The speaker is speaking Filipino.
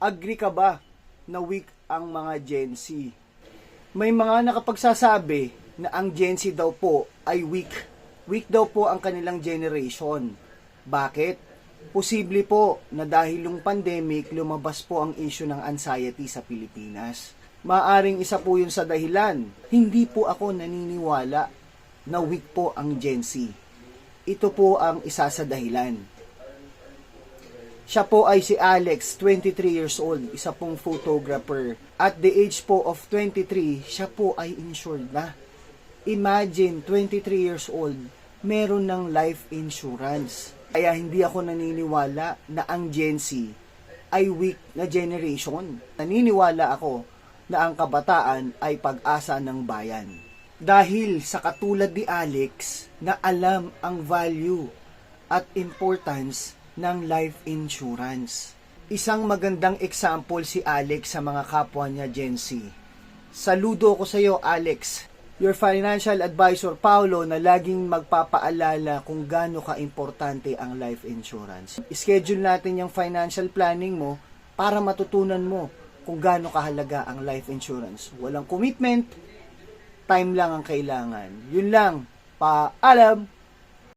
Agree ka ba na weak ang mga Gen Z? May mga nakapagsasabi na ang Gen Z daw po ay weak. Weak daw po ang kanilang generation. Bakit? Posible po na dahil yung pandemic, lumabas po ang issue ng anxiety sa Pilipinas. Maaring isa po yun sa dahilan. Hindi po ako naniniwala na weak po ang Gen Z. Ito po ang isa sa dahilan. Siya po ay si Alex, 23 years old, isa pong photographer. At the age po of 23, siya po ay insured na. Imagine, 23 years old, meron ng life insurance. Kaya hindi ako naniniwala na ang Gen Z ay weak na generation. Naniniwala ako na ang kabataan ay pag-asa ng bayan. Dahil sa katulad ni Alex na alam ang value at importance ng life insurance. Isang magandang example si Alex sa mga kapwa niya Gen Z. Saludo ko sa iyo Alex, your financial advisor Paulo na laging magpapaalala kung gaano ka-importante ang life insurance. Schedule natin yung financial planning mo para matutunan mo kung gaano kahalaga ang life insurance. Walang commitment, time lang ang kailangan. Yun lang. Paalam!